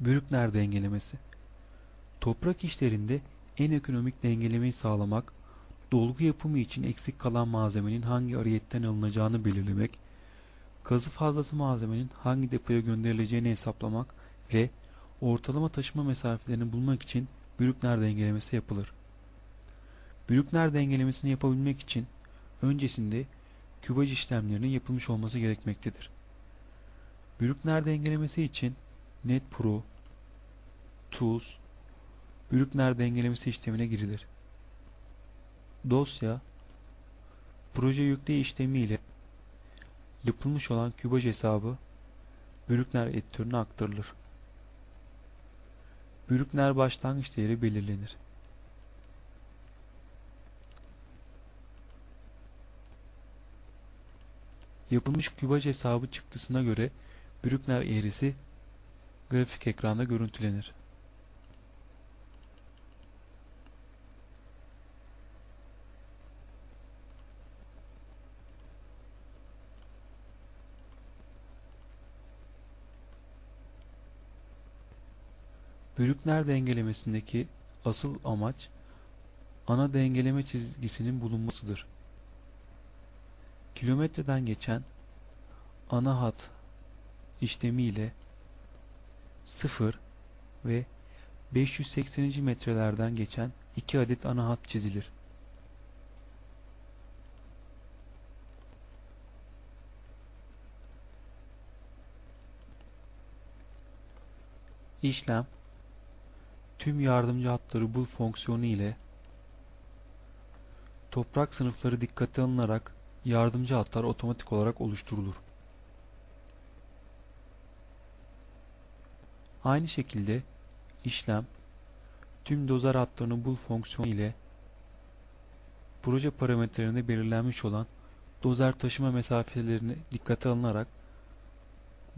Brückner dengelemesi. Toprak işlerinde en ekonomik dengelemeyi sağlamak, dolgu yapımı için eksik kalan malzemenin hangi ariyetten alınacağını belirlemek, kazı fazlası malzemenin hangi depoya gönderileceğini hesaplamak ve ortalama taşıma mesafelerini bulmak için Brückner dengelemesi yapılır. Brückner dengelemesini yapabilmek için öncesinde kübaj işlemlerinin yapılmış olması gerekmektedir. Brückner dengelemesi için NetPro, Tools, Brückner dengelemesi işlemine girilir. Dosya, proje yükle işlemi ile yapılmış olan kübaj hesabı Brückner editörüne aktarılır. Brückner başlangıç değeri belirlenir. Yapılmış kübaj hesabı çıktısına göre Brückner eğrisi grafik ekranda görüntülenir. Brückner dengelemesindeki asıl amaç ana dengeleme çizgisinin bulunmasıdır. Kilometreden geçen ana hat işlemi ile 0 ve 580. metrelerden geçen iki adet ana hat çizilir. İşlem tüm yardımcı hatları bul fonksiyonu ile toprak sınıfları dikkate alınarak yardımcı hatlar otomatik olarak oluşturulur. Aynı şekilde işlem tüm dozer hatlarını bul fonksiyonu ile proje parametrelerinde belirlenmiş olan dozer taşıma mesafelerini dikkate alınarak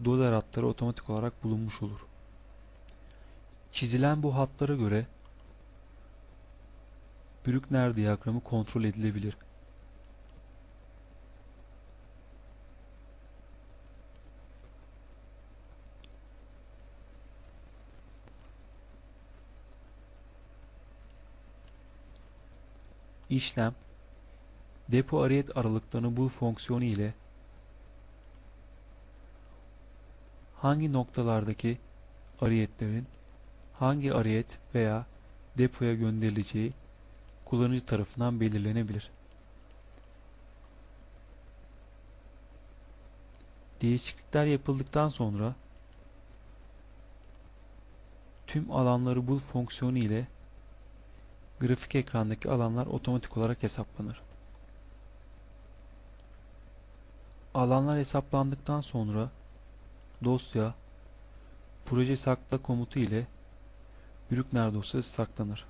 dozer hatları otomatik olarak bulunmuş olur. Çizilen bu hatlara göre Brückner diyagramı kontrol edilebilir. İşlem depo arayet aralıklarını bul fonksiyonu ile hangi noktalardaki arayetlerin hangi arayet veya depoya gönderileceği kullanıcı tarafından belirlenebilir. Değişiklikler yapıldıktan sonra tüm alanları bul fonksiyonu ile grafik ekrandaki alanlar otomatik olarak hesaplanır. Alanlar hesaplandıktan sonra dosya proje sakla komutu ile Brückner dosyası saklanır.